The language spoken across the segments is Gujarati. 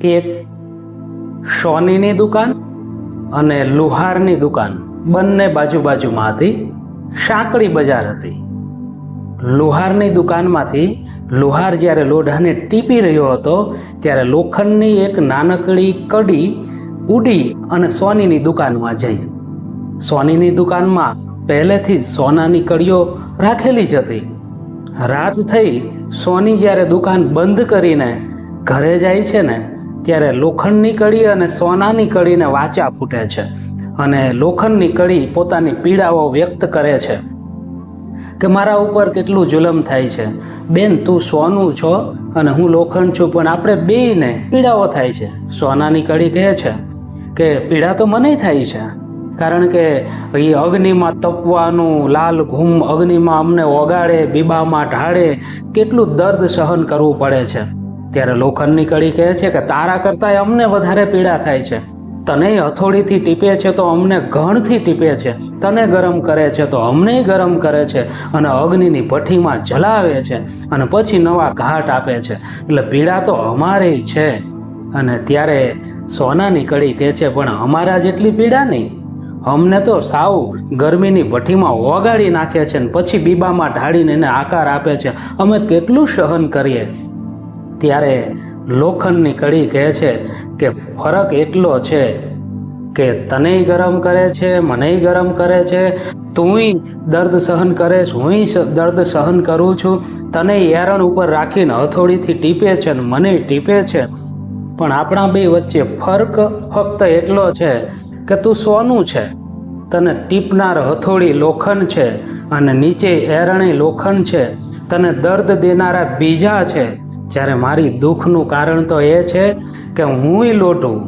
એક સોનીની દુકાન અને લુહારની દુકાન બંને બાજુ બાજુમાં હતી, સાંકડી બજાર હતી. લુહારની દુકાનમાંથી લુહાર જ્યારે લોઢાને ટીપી રહ્યો હતો, ત્યારે લોખંડની એક નાનકડી કડી ઉડી અને સોનીની દુકાનમાં જઈ. સોનીની દુકાનમાં પહેલેથી જ સોનાની કડીઓ રાખેલી જ હતી. રાત થઈ, સોની જ્યારે દુકાન બંધ કરીને ઘરે જાય છે ને ત્યારે લોખંડની કડી અને સોનાની કડીને વાચા ફૂટે છે અને લોખંડની કડી પોતાની પીડાઓ વ્યક્ત કરે છે કે મારા ઉપર કેટલું જુલમ થાય છે. બેન, તું સોનું છો અને હું લોખંડ છું, પણ આપણે બેયને પીડાઓ થાય છે. સોનાની કડી કહે છે કે પીડા તો મને થાય છે, કારણ કે એ અગ્નિમાં તપવાનું, લાલ ઘૂમ અગ્નિમાં અમને ઓગાડે બીબામાં ઢાળે, કેટલું દર્દ સહન કરવું પડે છે. ત્યારે લોખંડની કડી કહે છે કે તારા કરતાં અમને વધારે પીડા થાય છે. તને હથોડીથી ટીપે છે તો અમને ઘણથી ટીપે છે. તને ગરમ કરે છે તો અમને ગરમ કરે છે અને અગ્નિની ભઠ્ઠીમાં જલાવે છે અને પછી નવા ઘાટ આપે છે. એટલે પીડા તો અમારે છે. અને ત્યારે સોનાની કડી કહે છે, પણ અમારા જેટલી પીડા નહીં. અમને તો સાવ ગરમીની ભઠ્ઠીમાં ઓગાળી નાખે છે ને પછી બીબામાં ઢાળીને એને આકાર આપે છે. અમે કેટલું સહન કરીએ. ત્યારે લોખંડની કડી કહે છે કે ફરક એટલો છે કે તનેય ગરમ કરે છે, મનેય ગરમ કરે છે, તુંય દર્દ સહન કરે હુંય દર્દ સહન કરું છું તને એરણ ઉપર રાખીને હથોડીથી ટીપે છે ને મને ટીપે છે. પણ આપણા બે વચ્ચે ફરક ફક્ત એટલો છે કે તું સોનું છે, તને ટીપનાર હથોડી લોખંડ છે અને નીચે એરણે લોખંડ છે, તને દર્દ દેનારા બીજા છે. જ્યારે મારી દુઃખનું કારણ તો એ છે કે હુંય લોટું,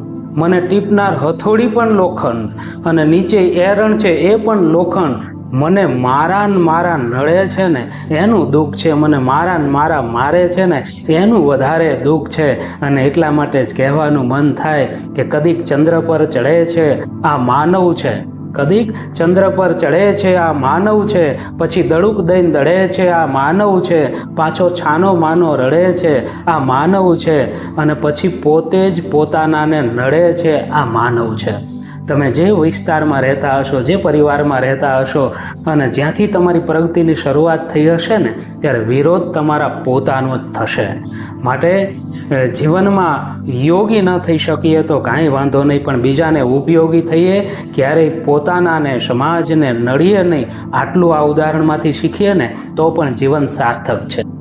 મને ટીપનાર હથોડી પણ લોખંડ અને નીચે એરણ છે એ પણ લોખંડ મને મારા ને મારા નડે છે ને એનું દુઃખ છે, મને મારા ને મારા મારે છે ને એનું વધારે દુઃખ છે અને એટલા માટે જ કહેવાનું મન થાય કે કદીક ચંદ્ર પર ચડે છે, આ માનવ છે. કદીક ચંદ્ર પર ચડે છે, આ માનવ છે. પછી દડુક દઈને દડે છે, આ માનવ છે. પાછો છાનો માનો રડે છે, આ માનવ છે. અને પછી પોતે જ પોતાનાને નડે છે, આ માનવ છે. તમે જે વિસ્તારમાં રહેતા હશો, જે પરિવારમાં રહેતા હશો, અને જ્યાંથી તમારી પ્રગતિની શરૂઆત થઈ હશે ને, ત્યારે વિરોધ તમારા પોતાનો જ થશે. માટે જીવનમાં યોગી ન થઈ શકીએ તો કાંઈ વાંધો નહીં, પણ બીજાને ઉપયોગી થઈએ, ક્યારેય પોતાનાને સમાજને નડીએ નહીં. આટલું આ ઉદાહરણમાંથી શીખીએ ને, તો પણ જીવન સાર્થક છે.